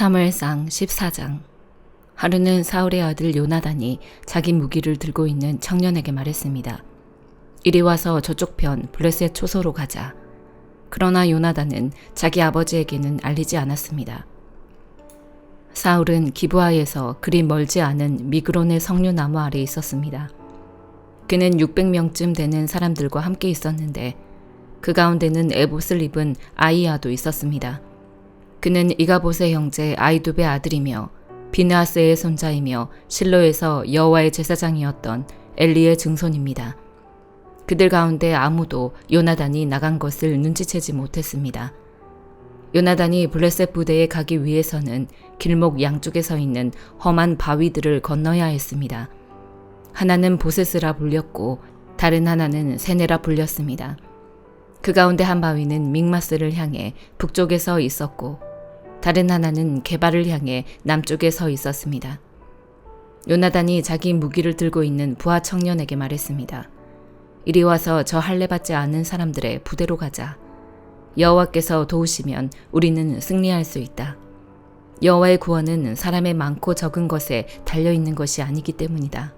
사무엘상 14장 하루는 사울의 아들 요나단이 자기 무기를 들고 있는 청년에게 말했습니다. 이리 와서 저쪽 편 블레셋 초소로 가자. 그러나 요나단은 자기 아버지에게는 알리지 않았습니다. 사울은 기브아에서 그리 멀지 않은 미그론의 석류나무 아래 있었습니다. 그는 600명쯤 되는 사람들과 함께 있었는데 그 가운데는 에봇을 입은 아이야도 있었습니다. 그는 이가봇의 형제 아이두베 아들이며 비나스의 손자이며 실로에서 여호와의 제사장이었던 엘리의 증손입니다. 그들 가운데 아무도 요나단이 나간 것을 눈치채지 못했습니다. 요나단이 블레셋 부대에 가기 위해서는 길목 양쪽에 서 있는 험한 바위들을 건너야 했습니다. 하나는 보세스라 불렸고 다른 하나는 세네라 불렸습니다. 그 가운데 한 바위는 믹마스를 향해 북쪽에 서 있었고 다른 하나는 개발을 향해 남쪽에 서 있었습니다. 요나단이 자기 무기를 들고 있는 부하 청년에게 말했습니다. 이리 와서 저 할례 받지 않은 사람들의 부대로 가자. 여호와께서 도우시면 우리는 승리할 수 있다. 여호와의 구원은 사람의 많고 적은 것에 달려 있는 것이 아니기 때문이다.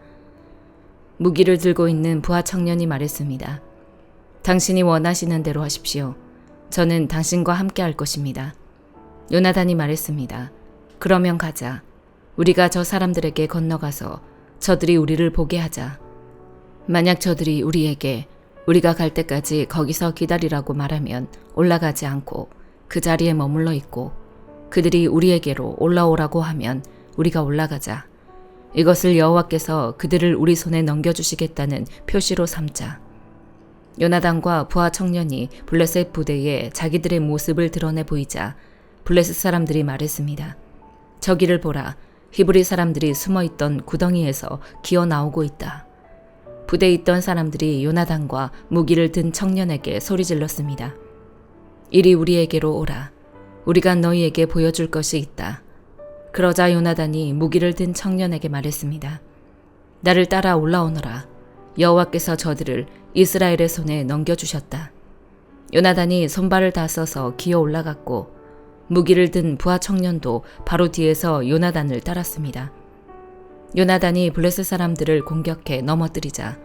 무기를 들고 있는 부하 청년이 말했습니다. 당신이 원하시는 대로 하십시오. 저는 당신과 함께 할 것입니다. 요나단이 말했습니다. 그러면 가자. 우리가 저 사람들에게 건너가서 저들이 우리를 보게 하자. 만약 저들이 우리에게 우리가 갈 때까지 거기서 기다리라고 말하면 올라가지 않고 그 자리에 머물러 있고 그들이 우리에게로 올라오라고 하면 우리가 올라가자. 이것을 여호와께서 그들을 우리 손에 넘겨주시겠다는 표시로 삼자. 요나단과 부하 청년이 블레셋 부대에 자기들의 모습을 드러내 보이자 블레스 사람들이 말했습니다. 저기를 보라. 히브리 사람들이 숨어 있던 구덩이에서 기어 나오고 있다. 부대에 있던 사람들이 요나단과 무기를 든 청년에게 소리 질렀습니다. 이리 우리에게로 오라. 우리가 너희에게 보여줄 것이 있다. 그러자 요나단이 무기를 든 청년에게 말했습니다. 나를 따라 올라오너라. 여호와께서 저들을 이스라엘의 손에 넘겨주셨다. 요나단이 손발을 다 써서 기어 올라갔고 무기를 든 부하 청년도 바로 뒤에서 요나단을 따랐습니다. 요나단이 블레스 사람들을 공격해 넘어뜨리자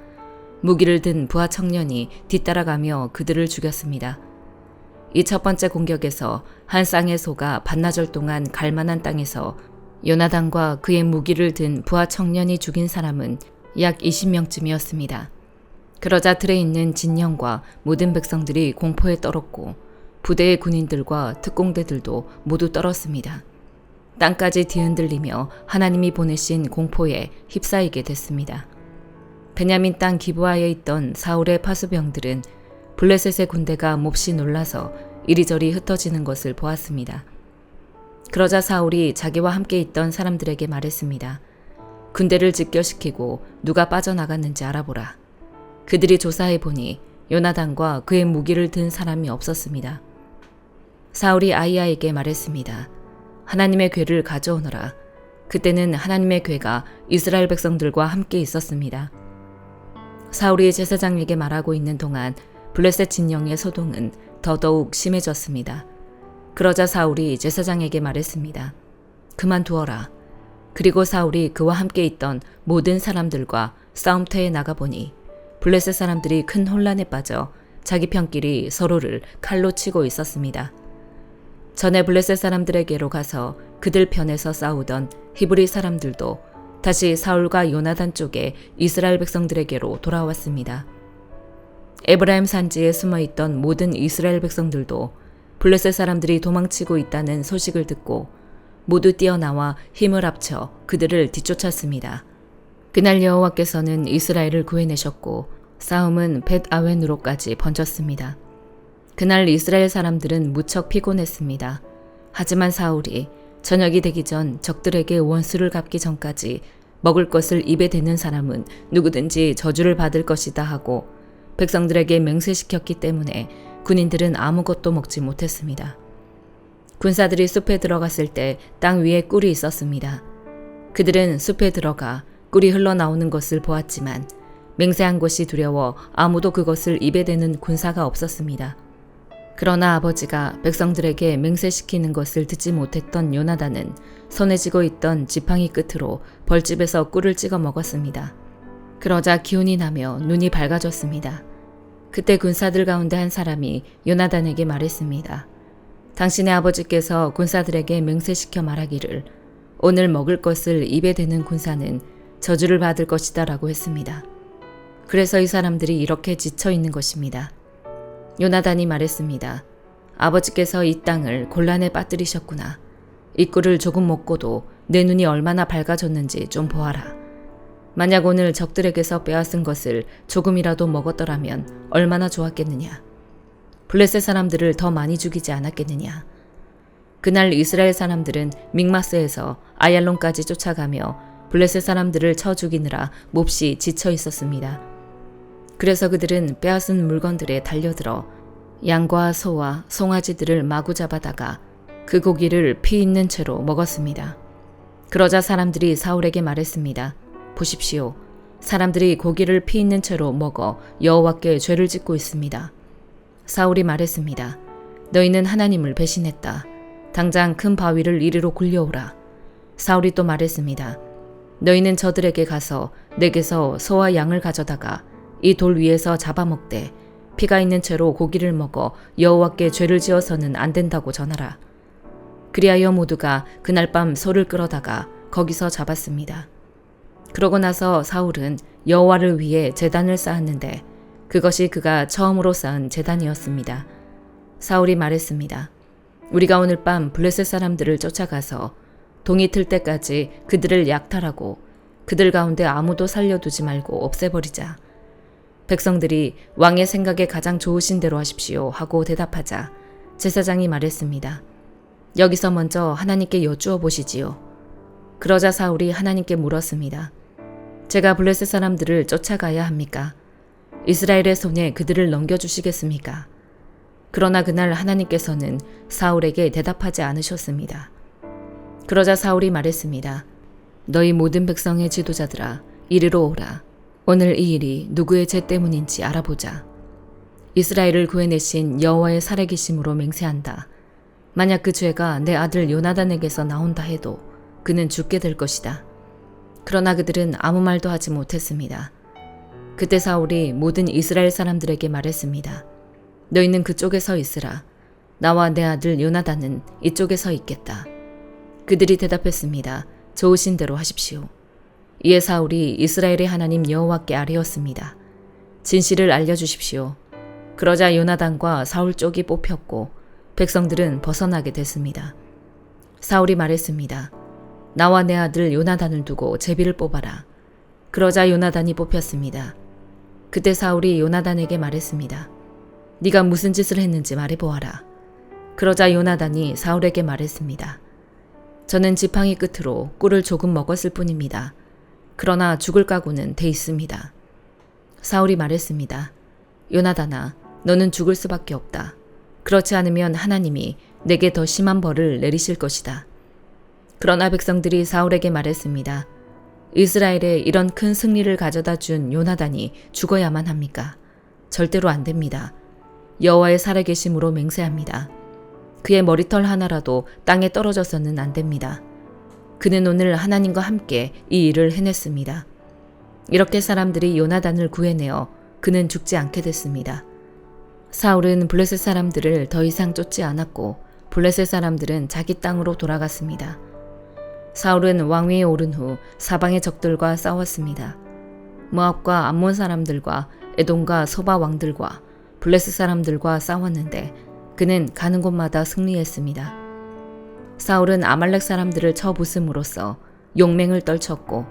무기를 든 부하 청년이 뒤따라가며 그들을 죽였습니다. 이 첫 번째 공격에서 한 쌍의 소가 반나절 동안 갈만한 땅에서 요나단과 그의 무기를 든 부하 청년이 죽인 사람은 약 20명쯤이었습니다. 그러자 들에 있는 진영과 모든 백성들이 공포에 떨었고 부대의 군인들과 특공대들도 모두 떨었습니다. 땅까지 뒤흔들리며 하나님이 보내신 공포에 휩싸이게 됐습니다. 베냐민 땅 기부하에 있던 사울의 파수병들은 블레셋의 군대가 몹시 놀라서 이리저리 흩어지는 것을 보았습니다. 그러자 사울이 자기와 함께 있던 사람들에게 말했습니다. 군대를 직결시키고 누가 빠져나갔는지 알아보라. 그들이 조사해 보니 요나단과 그의 무기를 든 사람이 없었습니다. 사울이 아이야에게 말했습니다. 하나님의 괴를 가져오너라. 그때는 하나님의 괴가 이스라엘 백성들과 함께 있었습니다. 사울이 제사장에게 말하고 있는 동안 블레셋 진영의 소동은 더더욱 심해졌습니다. 그러자 사울이 제사장에게 말했습니다. 그만두어라. 그리고 사울이 그와 함께 있던 모든 사람들과 싸움터에 나가보니 블레셋 사람들이 큰 혼란에 빠져 자기 편끼리 서로를 칼로 치고 있었습니다. 전에 블레셋 사람들에게로 가서 그들 편에서 싸우던 히브리 사람들도 다시 사울과 요나단 쪽에 이스라엘 백성들에게로 돌아왔습니다. 에브라임 산지에 숨어 있던 모든 이스라엘 백성들도 블레셋 사람들이 도망치고 있다는 소식을 듣고 모두 뛰어나와 힘을 합쳐 그들을 뒤쫓았습니다. 그날 여호와께서는 이스라엘을 구해내셨고 싸움은 벳 아웬으로까지 번졌습니다. 그날 이스라엘 사람들은 무척 피곤했습니다. 하지만 사울이 저녁이 되기 전 적들에게 원수를 갚기 전까지 먹을 것을 입에 대는 사람은 누구든지 저주를 받을 것이다 하고 백성들에게 맹세시켰기 때문에 군인들은 아무것도 먹지 못했습니다. 군사들이 숲에 들어갔을 때 땅 위에 꿀이 있었습니다. 그들은 숲에 들어가 꿀이 흘러나오는 것을 보았지만 맹세한 것이 두려워 아무도 그것을 입에 대는 군사가 없었습니다. 그러나 아버지가 백성들에게 맹세시키는 것을 듣지 못했던 요나단은 손에 쥐고 있던 지팡이 끝으로 벌집에서 꿀을 찍어 먹었습니다. 그러자 기운이 나며 눈이 밝아졌습니다. 그때 군사들 가운데 한 사람이 요나단에게 말했습니다. 당신의 아버지께서 군사들에게 맹세시켜 말하기를 오늘 먹을 것을 입에 대는 군사는 저주를 받을 것이다 라고 했습니다. 그래서 이 사람들이 이렇게 지쳐 있는 것입니다. 요나단이 말했습니다. 아버지께서 이 땅을 곤란에 빠뜨리셨구나. 이 꿀을 조금 먹고도 내 눈이 얼마나 밝아졌는지 좀 보아라. 만약 오늘 적들에게서 빼앗은 것을 조금이라도 먹었더라면 얼마나 좋았겠느냐. 블레셋 사람들을 더 많이 죽이지 않았겠느냐. 그날 이스라엘 사람들은 믹마스에서 아얄론까지 쫓아가며 블레셋 사람들을 쳐 죽이느라 몹시 지쳐 있었습니다. 그래서 그들은 빼앗은 물건들에 달려들어 양과 소와 송아지들을 마구 잡아다가 그 고기를 피 있는 채로 먹었습니다. 그러자 사람들이 사울에게 말했습니다. 보십시오. 사람들이 고기를 피 있는 채로 먹어 여호와께 죄를 짓고 있습니다. 사울이 말했습니다. 너희는 하나님을 배신했다. 당장 큰 바위를 이리로 굴려오라. 사울이 또 말했습니다. 너희는 저들에게 가서 내게서 소와 양을 가져다가 이 돌 위에서 잡아먹되 피가 있는 채로 고기를 먹어 여호와께 죄를 지어서는 안 된다고 전하라. 그리하여 모두가 그날 밤 소를 끌어다가 거기서 잡았습니다. 그러고 나서 사울은 여호와를 위해 제단을 쌓았는데 그것이 그가 처음으로 쌓은 제단이었습니다. 사울이 말했습니다. 우리가 오늘 밤 블레셋 사람들을 쫓아가서 동이 틀 때까지 그들을 약탈하고 그들 가운데 아무도 살려두지 말고 없애버리자. 백성들이 왕의 생각에 가장 좋으신 대로 하십시오 하고 대답하자 제사장이 말했습니다. 여기서 먼저 하나님께 여쭈어 보시지요. 그러자 사울이 하나님께 물었습니다. 제가 블레셋 사람들을 쫓아가야 합니까? 이스라엘의 손에 그들을 넘겨주시겠습니까? 그러나 그날 하나님께서는 사울에게 대답하지 않으셨습니다. 그러자 사울이 말했습니다. 너희 모든 백성의 지도자들아, 이리로 오라. 오늘 이 일이 누구의 죄 때문인지 알아보자. 이스라엘을 구해내신 여호와의 살아계심으로 맹세한다. 만약 그 죄가 내 아들 요나단에게서 나온다 해도 그는 죽게 될 것이다. 그러나 그들은 아무 말도 하지 못했습니다. 그때 사울이 모든 이스라엘 사람들에게 말했습니다. 너희는 그쪽에 서 있으라. 나와 내 아들 요나단은 이쪽에 서 있겠다. 그들이 대답했습니다. 좋으신 대로 하십시오. 이에 사울이 이스라엘의 하나님 여호와께 아뢰었습니다. 진실을 알려주십시오. 그러자 요나단과 사울 쪽이 뽑혔고 백성들은 벗어나게 됐습니다. 사울이 말했습니다. 나와 내 아들 요나단을 두고 제비를 뽑아라. 그러자 요나단이 뽑혔습니다. 그때 사울이 요나단에게 말했습니다. 네가 무슨 짓을 했는지 말해보아라. 그러자 요나단이 사울에게 말했습니다. 저는 지팡이 끝으로 꿀을 조금 먹었을 뿐입니다. 그러나 죽을 각오는 돼 있습니다. 사울이 말했습니다. 요나단아, 너는 죽을 수밖에 없다. 그렇지 않으면 하나님이 내게 더 심한 벌을 내리실 것이다. 그러나 백성들이 사울에게 말했습니다. 이스라엘에 이런 큰 승리를 가져다 준 요나단이 죽어야만 합니까? 절대로 안 됩니다. 여호와의 살아계심으로 맹세합니다. 그의 머리털 하나라도 땅에 떨어져서는 안 됩니다. 그는 오늘 하나님과 함께 이 일을 해냈습니다. 이렇게 사람들이 요나단을 구해내어 그는 죽지 않게 됐습니다. 사울은 블레셋 사람들을 더 이상 쫓지 않았고 블레셋 사람들은 자기 땅으로 돌아갔습니다. 사울은 왕위에 오른 후 사방의 적들과 싸웠습니다. 모압과 암몬 사람들과 에돔과 소바 왕들과 블레셋 사람들과 싸웠는데 그는 가는 곳마다 승리했습니다. 사울은 아말렉 사람들을 쳐 부숨으로써 용맹을 떨쳤고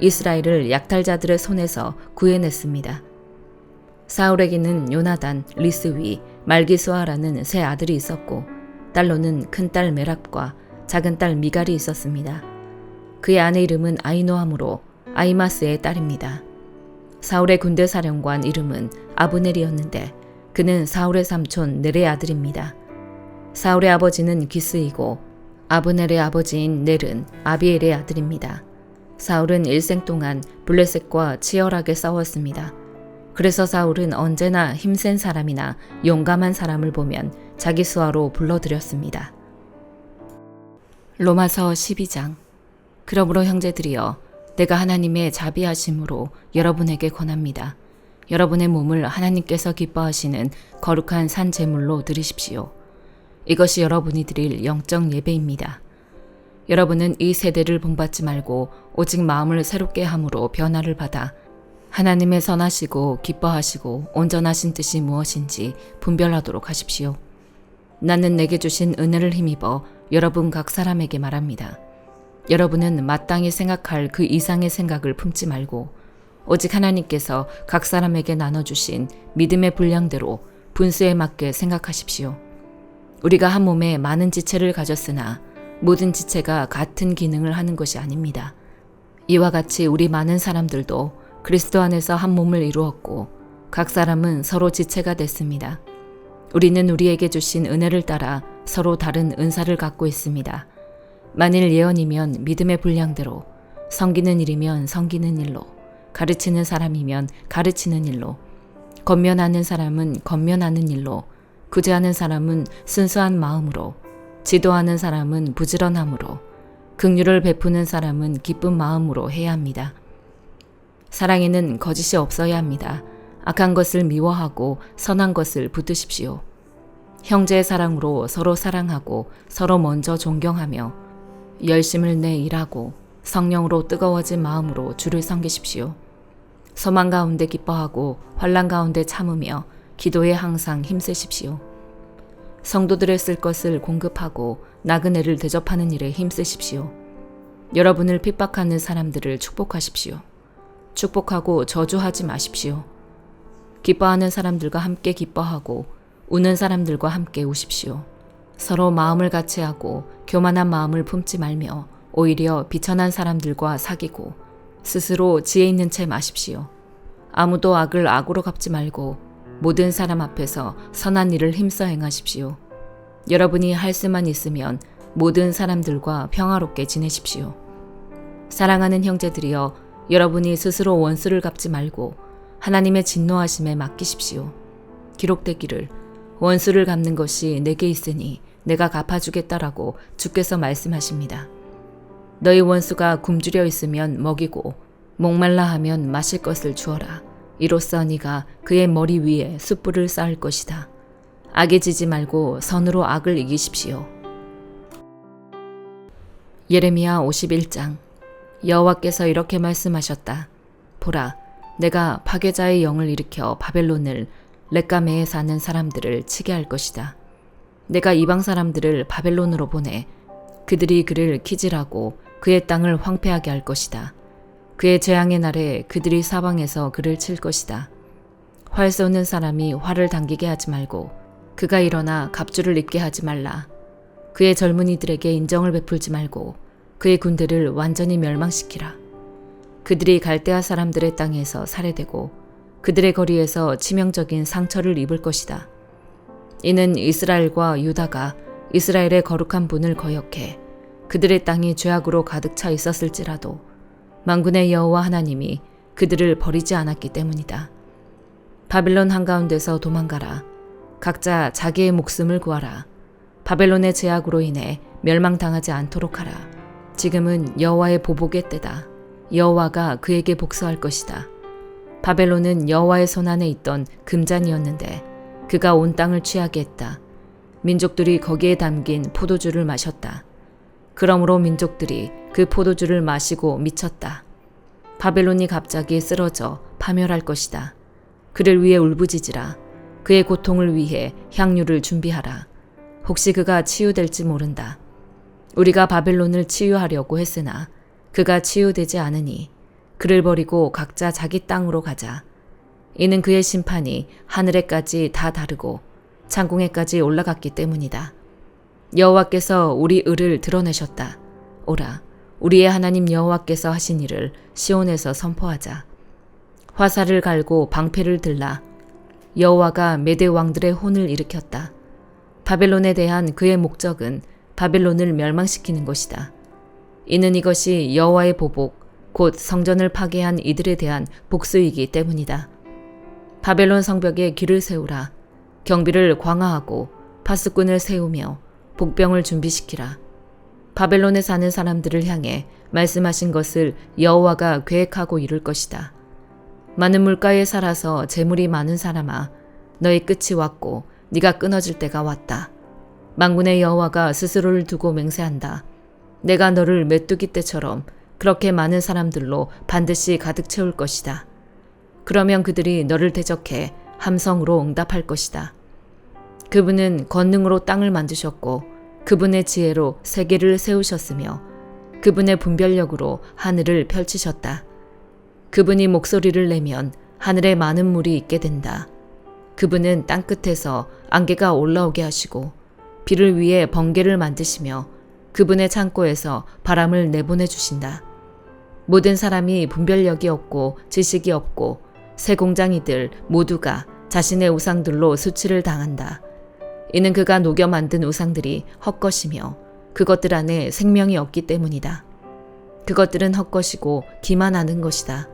이스라엘을 약탈자들의 손에서 구해냈습니다. 사울에게는 요나단, 리스위, 말기수아라는 세 아들이 있었고 딸로는 큰딸 메랍과 작은 딸 미갈이 있었습니다. 그의 아내 이름은 아이노함으로 아이마스의 딸입니다. 사울의 군대 사령관 이름은 아브넬이었는데 그는 사울의 삼촌 넬의 아들입니다. 사울의 아버지는 기스이고 아브넬의 아버지인 넬은 아비엘의 아들입니다. 사울은 일생 동안 블레셋과 치열하게 싸웠습니다. 그래서 사울은 언제나 힘센 사람이나 용감한 사람을 보면 자기 수하로 불러들였습니다. 로마서 12장 그러므로 형제들이여 내가 하나님의 자비하심으로 여러분에게 권합니다. 여러분의 몸을 하나님께서 기뻐하시는 거룩한 산 제물로 드리십시오. 이것이 여러분이 드릴 영적 예배입니다. 여러분은 이 세대를 본받지 말고 오직 마음을 새롭게 함으로 변화를 받아 하나님의 선하시고 기뻐하시고 온전하신 뜻이 무엇인지 분별하도록 하십시오. 나는 내게 주신 은혜를 힘입어 여러분 각 사람에게 말합니다. 여러분은 마땅히 생각할 그 이상의 생각을 품지 말고 오직 하나님께서 각 사람에게 나눠주신 믿음의 분량대로 분수에 맞게 생각하십시오. 우리가 한 몸에 많은 지체를 가졌으나 모든 지체가 같은 기능을 하는 것이 아닙니다. 이와 같이 우리 많은 사람들도 그리스도 안에서 한 몸을 이루었고 각 사람은 서로 지체가 됐습니다. 우리는 우리에게 주신 은혜를 따라 서로 다른 은사를 갖고 있습니다. 만일 예언이면 믿음의 분량대로, 섬기는 일이면 섬기는 일로, 가르치는 사람이면 가르치는 일로, 건면하는 사람은 건면하는 일로, 구제하는 사람은 순수한 마음으로, 지도하는 사람은 부지런함으로, 긍휼을 베푸는 사람은 기쁜 마음으로 해야 합니다. 사랑에는 거짓이 없어야 합니다. 악한 것을 미워하고 선한 것을 붙드십시오. 형제의 사랑으로 서로 사랑하고 서로 먼저 존경하며 열심을 내 일하고 성령으로 뜨거워진 마음으로 주를 섬기십시오. 소망 가운데 기뻐하고 환란 가운데 참으며 기도에 항상 힘쓰십시오. 성도들의 쓸 것을 공급하고 나그네를 대접하는 일에 힘쓰십시오. 여러분을 핍박하는 사람들을 축복하십시오. 축복하고 저주하지 마십시오. 기뻐하는 사람들과 함께 기뻐하고 우는 사람들과 함께 우십시오. 서로 마음을 같이 하고 교만한 마음을 품지 말며 오히려 비천한 사람들과 사귀고 스스로 지혜 있는 채 마십시오. 아무도 악을 악으로 갚지 말고 모든 사람 앞에서 선한 일을 힘써 행하십시오. 여러분이 할 수만 있으면 모든 사람들과 평화롭게 지내십시오. 사랑하는 형제들이여 여러분이 스스로 원수를 갚지 말고 하나님의 진노하심에 맡기십시오. 기록되기를 원수를 갚는 것이 내게 있으니 내가 갚아주겠다라고 주께서 말씀하십니다. 너희 원수가 굶주려 있으면 먹이고 목말라 하면 마실 것을 주어라. 이로써 네가 그의 머리 위에 숯불을 쌓을 것이다. 악에 지지 말고 선으로 악을 이기십시오. 예레미야 51장 여호와께서 이렇게 말씀하셨다. 보라, 내가 파괴자의 영을 일으켜 바벨론을 렉가메에 사는 사람들을 치게 할 것이다. 내가 이방 사람들을 바벨론으로 보내 그들이 그를 키질하고 그의 땅을 황폐하게 할 것이다. 그의 재앙의 날에 그들이 사방에서 그를 칠 것이다. 활 쏘는 사람이 활을 당기게 하지 말고 그가 일어나 갑주를 입게 하지 말라. 그의 젊은이들에게 인정을 베풀지 말고 그의 군대를 완전히 멸망시키라. 그들이 갈대아 사람들의 땅에서 살해되고 그들의 거리에서 치명적인 상처를 입을 것이다. 이는 이스라엘과 유다가 이스라엘의 거룩한 분을 거역해 그들의 땅이 죄악으로 가득 차 있었을지라도 만군의 여호와 하나님이 그들을 버리지 않았기 때문이다. 바빌론 한가운데서 도망가라. 각자 자기의 목숨을 구하라. 바벨론의 제약으로 인해 멸망당하지 않도록 하라. 지금은 여호와의 보복의 때다. 여호와가 그에게 복수할 것이다. 바벨론은 여호와의 손 안에 있던 금잔이었는데 그가 온 땅을 취하게 했다. 민족들이 거기에 담긴 포도주를 마셨다. 그러므로 민족들이 그 포도주를 마시고 미쳤다. 바벨론이 갑자기 쓰러져 파멸할 것이다. 그를 위해 울부짖으라. 그의 고통을 위해 향유를 준비하라. 혹시 그가 치유될지 모른다. 우리가 바벨론을 치유하려고 했으나 그가 치유되지 않으니 그를 버리고 각자 자기 땅으로 가자. 이는 그의 심판이 하늘에까지 다 다르고 창공에까지 올라갔기 때문이다. 여호와께서 우리 의를 드러내셨다. 오라, 우리의 하나님 여호와께서 하신 일을 시온에서 선포하자. 화살을 갈고 방패를 들라. 여호와가 메대 왕들의 혼을 일으켰다. 바벨론에 대한 그의 목적은 바벨론을 멸망시키는 것이다. 이는 이것이 여호와의 보복, 곧 성전을 파괴한 이들에 대한 복수이기 때문이다. 바벨론 성벽에 길을 세우라. 경비를 광화하고 파수꾼을 세우며 복병을 준비시키라. 바벨론에 사는 사람들을 향해 말씀하신 것을 여호와가 계획하고 이룰 것이다. 많은 물가에 살아서 재물이 많은 사람아, 너의 끝이 왔고 네가 끊어질 때가 왔다. 망군의 여호와가 스스로를 두고 맹세한다. 내가 너를 메뚜기 때처럼 그렇게 많은 사람들로 반드시 가득 채울 것이다. 그러면 그들이 너를 대적해 함성으로 응답할 것이다. 그분은 권능으로 땅을 만드셨고 그분의 지혜로 세계를 세우셨으며 그분의 분별력으로 하늘을 펼치셨다. 그분이 목소리를 내면 하늘에 많은 물이 있게 된다. 그분은 땅 끝에서 안개가 올라오게 하시고 비를 위해 번개를 만드시며 그분의 창고에서 바람을 내보내 주신다. 모든 사람이 분별력이 없고 지식이 없고 새 공장이들 모두가 자신의 우상들로 수치를 당한다. 이는 그가 녹여 만든 우상들이 헛것이며 그것들 안에 생명이 없기 때문이다. 그것들은 헛것이고 기만하는 것이다.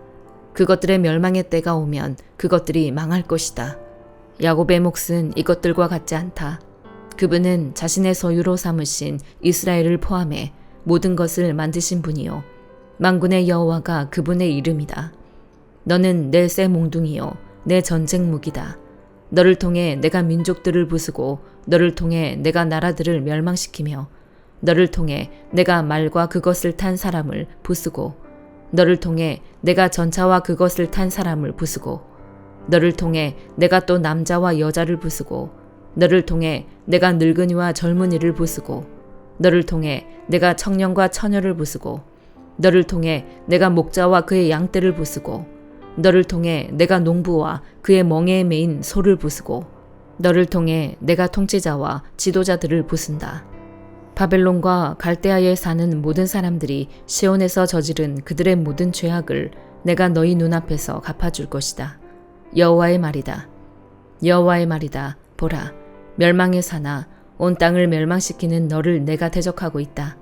그것들의 멸망의 때가 오면 그것들이 망할 것이다. 야곱의 몫은 이것들과 같지 않다. 그분은 자신의 소유로 삼으신 이스라엘을 포함해 모든 것을 만드신 분이요. 만군의 여호와가 그분의 이름이다. 너는 내새 몽둥이요. 내 전쟁 무기다. 너를 통해 내가 민족들을 부수고 너를 통해 내가 나라들을 멸망시키며 너를 통해 내가 말과 그것을 탄 사람을 부수고 너를 통해 내가 전차와 그것을 탄 사람을 부수고 너를 통해 내가 또 남자와 여자를 부수고 너를 통해 내가 늙은이와 젊은이를 부수고 너를 통해 내가 청년과 처녀를 부수고 너를 통해 내가 목자와 그의 양떼를 부수고 너를 통해 내가 농부와 그의 멍에에 매인 소를 부수고 너를 통해 내가 통치자와 지도자들을 부순다. 바벨론과 갈대아에 사는 모든 사람들이 시온에서 저지른 그들의 모든 죄악을 내가 너희 눈앞에서 갚아줄 것이다. 여호와의 말이다. 여호와의 말이다. 보라, 멸망의 사나 온 땅을 멸망시키는 너를 내가 대적하고 있다.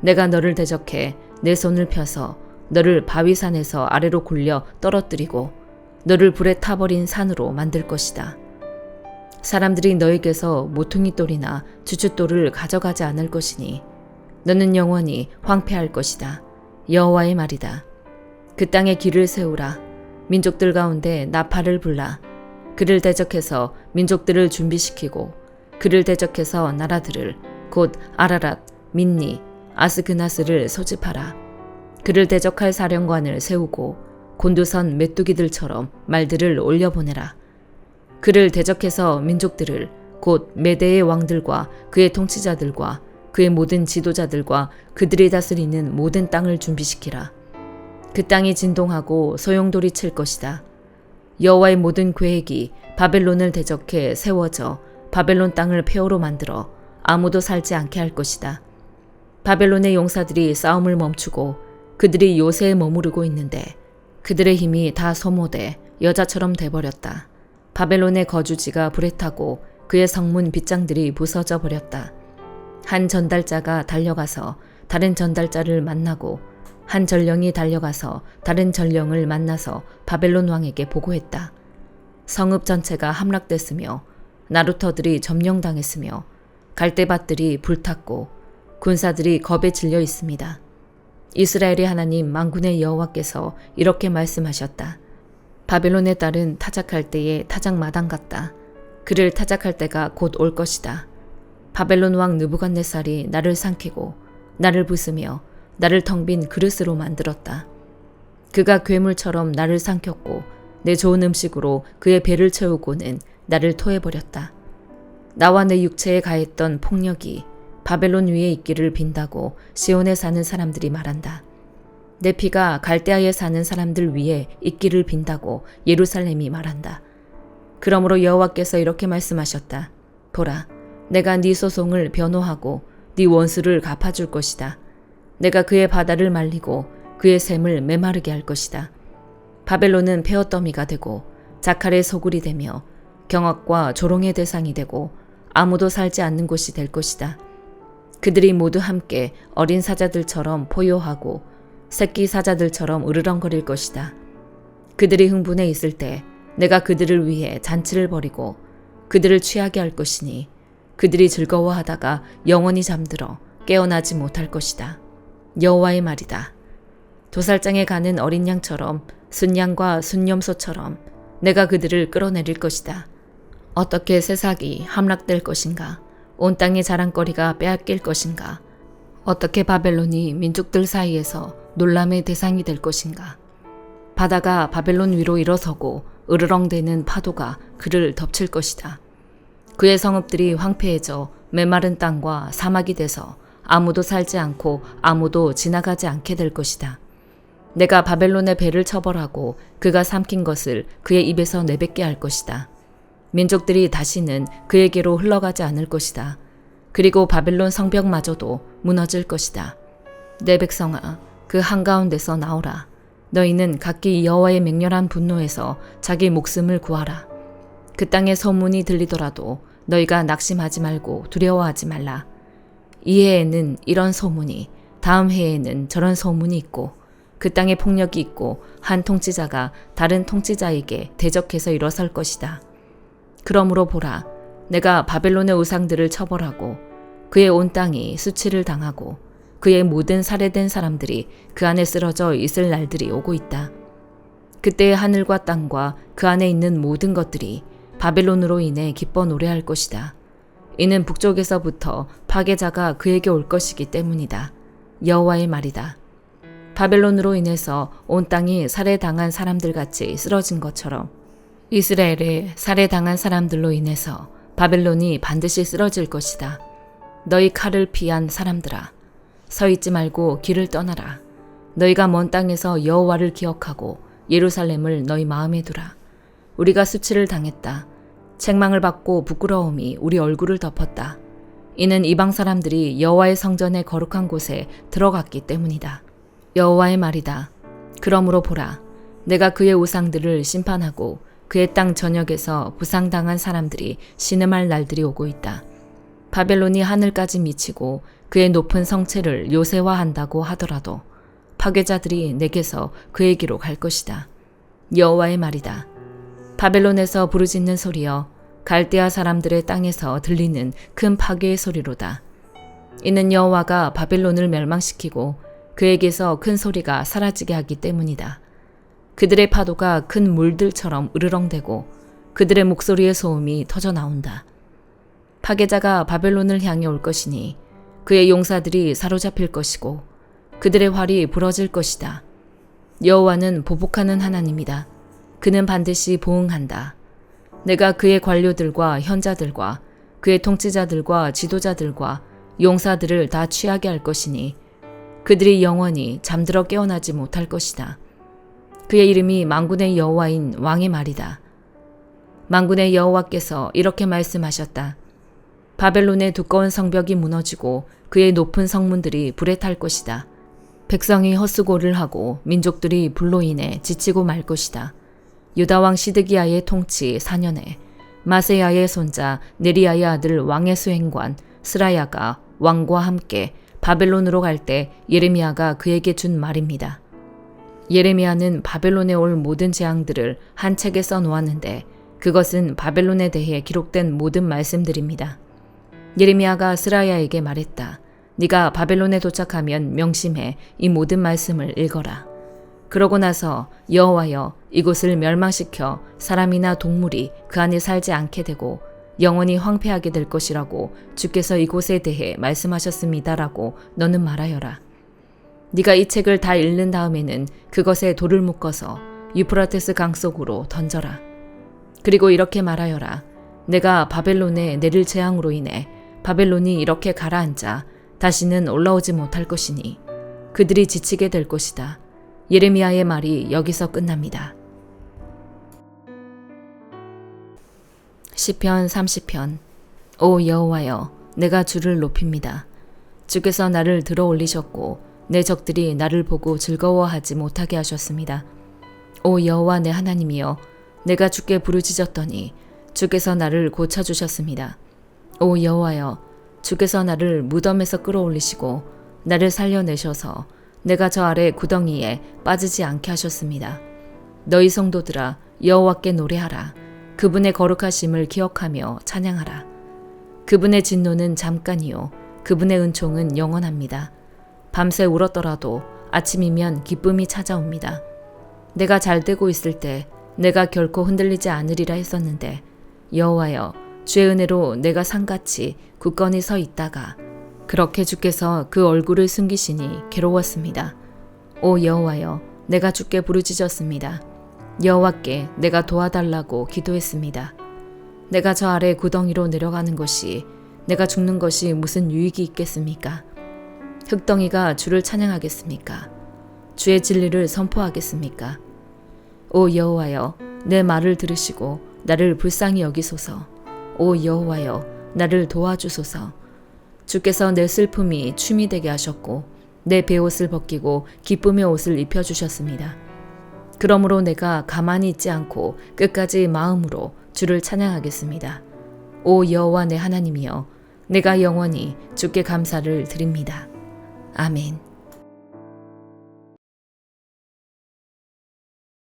내가 너를 대적해 내 손을 펴서 너를 바위산에서 아래로 굴려 떨어뜨리고 너를 불에 타버린 산으로 만들 것이다. 사람들이 너에게서 모퉁이 돌이나 주춧돌을 가져가지 않을 것이니 너는 영원히 황폐할 것이다. 여호와의 말이다. 그 땅에 길을 세우라. 민족들 가운데 나팔을 불라. 그를 대적해서 민족들을 준비시키고 그를 대적해서 나라들을 곧 아라랏, 민니, 아스그나스를 소집하라. 그를 대적할 사령관을 세우고 곤두선 메뚜기들처럼 말들을 올려보내라. 그를 대적해서 민족들을 곧 메대의 왕들과 그의 통치자들과 그의 모든 지도자들과 그들이 다스리는 모든 땅을 준비시키라. 그 땅이 진동하고 소용돌이 칠 것이다. 여호와의 모든 계획이 바벨론을 대적해 세워져 바벨론 땅을 폐허로 만들어 아무도 살지 않게 할 것이다. 바벨론의 용사들이 싸움을 멈추고 그들이 요새에 머무르고 있는데 그들의 힘이 다 소모돼 여자처럼 돼버렸다. 바벨론의 거주지가 불에 타고 그의 성문 빗장들이 부서져 버렸다. 한 전달자가 달려가서 다른 전달자를 만나고 한 전령이 달려가서 다른 전령을 만나서 바벨론 왕에게 보고했다. 성읍 전체가 함락됐으며 나루터들이 점령당했으며 갈대밭들이 불탔고 군사들이 겁에 질려 있습니다. 이스라엘의 하나님 망군의 여호와께서 이렇게 말씀하셨다. 바벨론의 딸은 타작할 때에 타작 마당 같다. 그를 타작할 때가 곧 올 것이다. 바벨론 왕 느부갓네살이 나를 삼키고 나를 부수며 나를 텅 빈 그릇으로 만들었다. 그가 괴물처럼 나를 삼켰고 내 좋은 음식으로 그의 배를 채우고는 나를 토해버렸다. 나와 내 육체에 가했던 폭력이 바벨론 위에 있기를 빈다고 시온에 사는 사람들이 말한다. 내 피가 갈대아에 사는 사람들 위에 있기를 빈다고 예루살렘이 말한다. 그러므로 여호와께서 이렇게 말씀하셨다. 보라, 내가 네 소송을 변호하고 네 원수를 갚아줄 것이다. 내가 그의 바다를 말리고 그의 샘을 메마르게 할 것이다. 바벨론은 폐허더미가 되고 자칼의 소굴이 되며 경악과 조롱의 대상이 되고 아무도 살지 않는 곳이 될 것이다. 그들이 모두 함께 어린 사자들처럼 포효하고 새끼 사자들처럼 으르렁거릴 것이다. 그들이 흥분해 있을 때 내가 그들을 위해 잔치를 벌이고 그들을 취하게 할 것이니 그들이 즐거워하다가 영원히 잠들어 깨어나지 못할 것이다. 여호와의 말이다. 도살장에 가는 어린 양처럼 순양과 순념소처럼 내가 그들을 끌어내릴 것이다. 어떻게 새싹이 함락될 것인가? 온 땅의 자랑거리가 빼앗길 것인가? 어떻게 바벨론이 민족들 사이에서 논람의 대상이 될 것인가? 바다가 바벨론 위로 일어서고 으르렁대는 파도가 그를 덮칠 것이다. 그의 성읍들이 황폐해져 메마른 땅과 사막이 돼서 아무도 살지 않고 아무도 지나가지 않게 될 것이다. 내가 바벨론의 배를 처벌하고 그가 삼킨 것을 그의 입에서 내뱉게 할 것이다. 민족들이 다시는 그에게로 흘러가지 않을 것이다. 그리고 바벨론 성벽마저도 무너질 것이다. 내 백성아, 그 한가운데서 나오라. 너희는 각기 여호와의 맹렬한 분노에서 자기 목숨을 구하라. 그 땅의 소문이 들리더라도 너희가 낙심하지 말고 두려워하지 말라. 이 해에는 이런 소문이, 다음 해에는 저런 소문이 있고, 그 땅에 폭력이 있고, 한 통치자가 다른 통치자에게 대적해서 일어설 것이다. 그러므로 보라, 내가 바벨론의 우상들을 처벌하고, 그의 온 땅이 수치를 당하고, 그의 모든 살해된 사람들이 그 안에 쓰러져 있을 날들이 오고 있다. 그때 하늘과 땅과 그 안에 있는 모든 것들이 바벨론으로 인해 기뻐 노래할 것이다. 이는 북쪽에서부터 파괴자가 그에게 올 것이기 때문이다. 여호와의 말이다. 바벨론으로 인해서 온 땅이 살해당한 사람들 같이 쓰러진 것처럼 이스라엘에 살해당한 사람들로 인해서 바벨론이 반드시 쓰러질 것이다. 너희 칼을 피한 사람들아, 서 있지 말고 길을 떠나라. 너희가 먼 땅에서 여호와를 기억하고 예루살렘을 너희 마음에 두라. 우리가 수치를 당했다. 책망을 받고 부끄러움이 우리 얼굴을 덮었다. 이는 이방 사람들이 여호와의 성전의 거룩한 곳에 들어갔기 때문이다. 여호와의 말이다. 그러므로 보라, 내가 그의 우상들을 심판하고 그의 땅 전역에서 부상당한 사람들이 신음할 날들이 오고 있다. 바벨론이 하늘까지 미치고 그의 높은 성체를 요새화한다고 하더라도 파괴자들이 내게서 그에게로 갈 것이다. 여호와의 말이다. 바벨론에서 부르짖는 소리여 갈대아 사람들의 땅에서 들리는 큰 파괴의 소리로다. 이는 여호와가 바벨론을 멸망시키고 그에게서 큰 소리가 사라지게 하기 때문이다. 그들의 파도가 큰 물들처럼 으르렁대고 그들의 목소리의 소음이 터져 나온다. 파괴자가 바벨론을 향해 올 것이니 그의 용사들이 사로잡힐 것이고 그들의 활이 부러질 것이다. 여호와는 보복하는 하나님이다. 그는 반드시 보응한다. 내가 그의 관료들과 현자들과 그의 통치자들과 지도자들과 용사들을 다 취하게 할 것이니 그들이 영원히 잠들어 깨어나지 못할 것이다. 그의 이름이 망군의 여호와인 왕의 말이다. 망군의 여호와께서 이렇게 말씀하셨다. 바벨론의 두꺼운 성벽이 무너지고 그의 높은 성문들이 불에 탈 것이다. 백성이 헛수고를 하고 민족들이 불로 인해 지치고 말 것이다. 유다왕 시드기야의 통치 4년에 마세야의 손자 네리야의 아들 왕의 수행관 스라야가 왕과 함께 바벨론으로 갈 때 예레미야가 그에게 준 말입니다. 예레미야는 바벨론에 올 모든 재앙들을 한 책에 써 놓았는데 그것은 바벨론에 대해 기록된 모든 말씀들입니다. 예레미야가 스라야에게 말했다. 네가 바벨론에 도착하면 명심해 이 모든 말씀을 읽어라. 그러고 나서 여호와여 이곳을 멸망시켜 사람이나 동물이 그 안에 살지 않게 되고 영원히 황폐하게 될 것이라고 주께서 이곳에 대해 말씀하셨습니다라고 너는 말하여라. 네가 이 책을 다 읽는 다음에는 그것에 돌을 묶어서 유프라테스 강 속으로 던져라. 그리고 이렇게 말하여라. 내가 바벨론에 내릴 재앙으로 인해 바벨론이 이렇게 가라앉아 다시는 올라오지 못할 것이니 그들이 지치게 될 것이다. 예레미야의 말이 여기서 끝납니다. 시편 30편 오 여호와여 내가 주를 높입니다. 주께서 나를 들어 올리셨고 내 적들이 나를 보고 즐거워하지 못하게 하셨습니다. 오 여호와 내 하나님이여 내가 주께 부르짖었더니 주께서 나를 고쳐 주셨습니다. 오 여호와여 주께서 나를 무덤에서 끌어올리시고 나를 살려내셔서 내가 저 아래 구덩이에 빠지지 않게 하셨습니다. 너희 성도들아 여호와께 노래하라. 그분의 거룩하심을 기억하며 찬양하라. 그분의 진노는 잠깐이요. 그분의 은총은 영원합니다. 밤새 울었더라도 아침이면 기쁨이 찾아옵니다. 내가 잘 되고 있을 때 내가 결코 흔들리지 않으리라 했었는데 여호와여 주의 은혜로 내가 산같이 굳건히 서 있다가 그렇게 주께서 그 얼굴을 숨기시니 괴로웠습니다. 오 여호와여 내가 주께 부르짖었습니다. 여호와께 내가 도와달라고 기도했습니다. 내가 저 아래 구덩이로 내려가는 것이 내가 죽는 것이 무슨 유익이 있겠습니까? 흙덩이가 주를 찬양하겠습니까? 주의 진리를 선포하겠습니까? 오 여호와여 내 말을 들으시고 나를 불쌍히 여기소서. 오 여호와여 나를 도와주소서. 주께서 내 슬픔이 춤이 되게 하셨고 내 베옷을 벗기고 기쁨의 옷을 입혀 주셨습니다. 그러므로 내가 가만히 있지 않고 끝까지 마음으로 주를 찬양하겠습니다. 오 여호와 내 하나님이여 내가 영원히 주께 감사를 드립니다. 아멘.